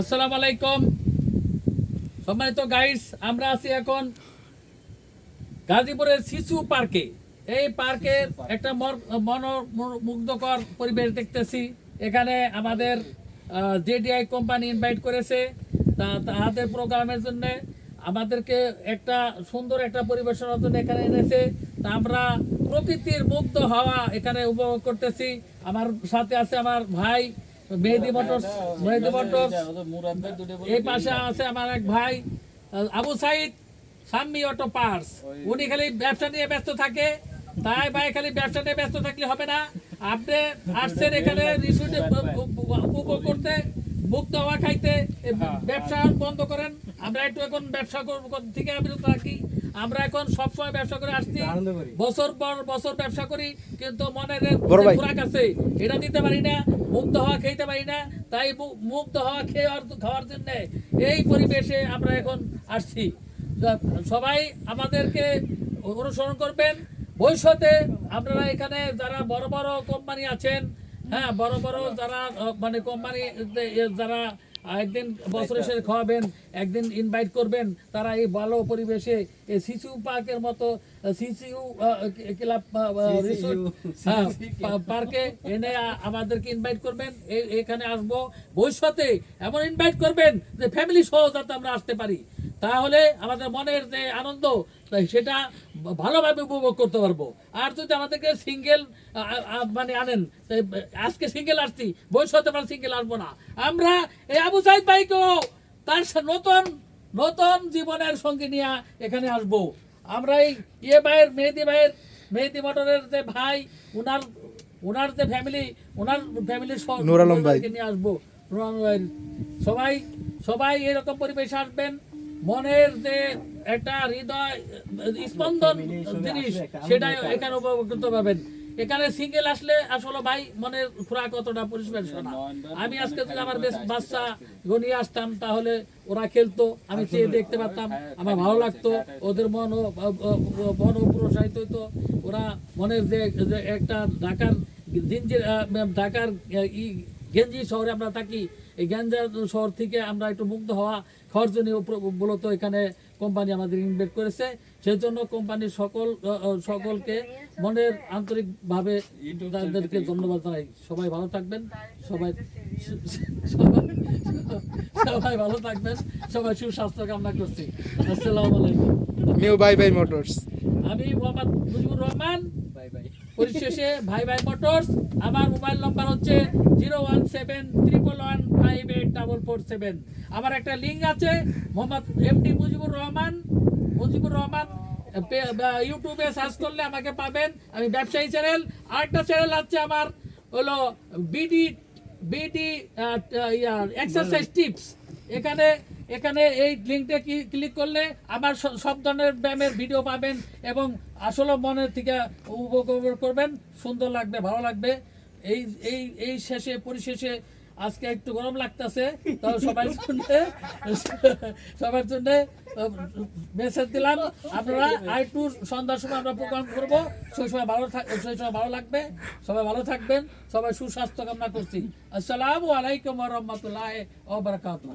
আসসালামু আলাইকুম। সম্মানিত গাইডস আমরা আছি এখন গাজীপুরের শিশু পার্কে। এই পার্কের একটা মনোমুগ্ধকর পরিবেশ দেখতেছি। এখানে আমাদের জেডিআই কোম্পানি ইনভাইট করেছে। তা তাদের প্রোগ্রামের জন্য আমাদেরকে একটা সুন্দর একটা পরিবেশনার জন্য এখানে এনেছে। তা আমরা প্রকৃতির মুগ্ধ হাওয়া এখানে উপভোগ করতেছি। আমার সাথে আছে আমার ভাই মেহেদি মোটরস মেহেদি মোটরস এই পাশে আছে আমার এক ভাই, আবু সাইদ সাম্মি অটো পার্স। উনি খালি ব্যবসা নিয়ে ব্যস্ত থাকে। তাই ভাই খালি ব্যবসা নিয়ে ব্যস্ত থাকলে হবে না। আপনি আসছেন এখানে উপভোগ করতে মুক্ত হওয়া খাইতে ব্যবসা বন্ধ করেন। আমরা একটু এখন ব্যবসা থেকে বিরত থাকি। আমরা এখন সবসময় ব্যবসা করে আসছি। বছর পর বছর ব্যবসা করি কিন্তু মনের খোরাক আছে। এটা দিতে পারি না মুক্ত হওয়া খেতে পারি না তাই মু- মুক্ত হওয়া খেয়ে খাওয়ার জন্য এই পরিবেশে আমরা এখন আসছি। সবাই আমাদেরকে অনুসরণ করবেন। ভবিষ্যতে আপনারা এখানে যারা বড় বড় কোম্পানি আছেন হ্যাঁ বড় বড় যারা মানে কোম্পানি যারা একদিন বছরে শেষে খাওয়াবেন একদিন ইনভাইট করবেন। তারা এই ভালো পরিবেশে এই শিশু পার্কের মতো ক্লাব রিসোর্ট হ্যাঁ, পার্কে এনে আমাদেরকে ইনভাইট করবেন। এখানে আসব। ভবিষ্যতে এমন ইনভাইট করবেন যে ফ্যামিলি সহ যাতে আমরা আসতে পারি। তাহলে আমাদের মনের যে আনন্দ সেটা ভালোভাবে উপভোগ করতে পারব আর যদি আমাদেরকে সিঙ্গেল মানে আনেন আজকে সিঙ্গেল আসছি ভবিষ্যতে আমরা সিঙ্গেল আসব না আমরা এই আবু সাইদ ভাইকেও তার নতুন নতুন জীবনের সঙ্গে নিয়ে এখানে আসব আমরা এই ইয়ে ভাইয়ের মেহেদি ভাইয়ের মেহেদি মোটরের যে ভাই উনার ওনার যে ফ্যামিলি ওনার ফ্যামিলির। নিয়ে আসব। সবাই সবাই এরকম পরিবেশে আসবেন মনের যে একটা হৃদয় স্পন্দন জিনিস সেটা এখানে উপভোগ করতে পারবেন এখানে সিঙ্গেল আসলে আসলে ভাই মনের খোরাক অতটা পরিষ্কার না। আমি আজকে যদি আমার বেশ বাচ্চা নিয়ে আসতাম তাহলে ওরা খেলতো আমি চেয়ে দেখতে পারতাম আমার ভালো লাগতো ওদের মন ও মন ও প্রসারিত হইতো। ওরা মনের যে যে একটা ঢাকার জিঞ্জির আহ, ঢাকার ই গেঞ্জি শহরে আমরা থাকি এই গেঞ্জা শহর থেকে আমরা একটু মুগ্ধ হওয়া জন্য মূলত এখানে কোম্পানি আমাদের ইনভেস্ট করেছে। সেই জন্য কোম্পানির সকল সকলকে মনের আন্তরিকভাবে তাদেরকে ধন্যবাদ জানাই। সবাই ভালো থাকবেন সবাই সবাই- সবাই ভালো থাকবেন সবাই সুস্বাস্থ্য কামনা করছি। আসসালামু আলাইকুম। নিউ বাই বাই মোটরস আমি মোহাম্মদ মুজিবুর রহমান। পরিশেষে ভাই ভাই মোটরস, আমার মোবাইল নাম্বার হচ্ছে zero one seven triple one five eight double four seven. আমার একটা লিঙ্ক আছে, মোহাম্মদ এমডি মুজিবুর রহমান মুজিবুর রহমান ইউটিউবে সার্চ করলে আমাকে পাবেন। আমি ব্যবসায়ী চ্যানেল, আরেকটা চ্যানেল আছে আমার, হলো বিডি বিডি এক্সারসাইজ টিপস এখানে এখানে এই লিঙ্কটা ক্লিক করলে আমার সব ধরনের ব্যায়ামের ভিডিও পাবেন এবং আসলে মনের থেকে উপভোগ করবেন। সুন্দর লাগবে, ভালো লাগবে। এই এই এই শেষে, পরিশেষে আজকে একটু গরম লাগতেছে, তো সবাই জন্য, সবার জন্য মেসেজ দিলাম। আপনারা আর একটু সন্ধ্যার সময় আমরা প্রোগ্রাম করব। সেই সময় ভালো সেই সময় ভালো লাগবে। সবাই ভালো থাকবেন। সবাই সুস্বাস্থ্য কামনা করছি। আসসালামু আলাইকুম রহমতুল্লাহ ও বারাকাতুহ।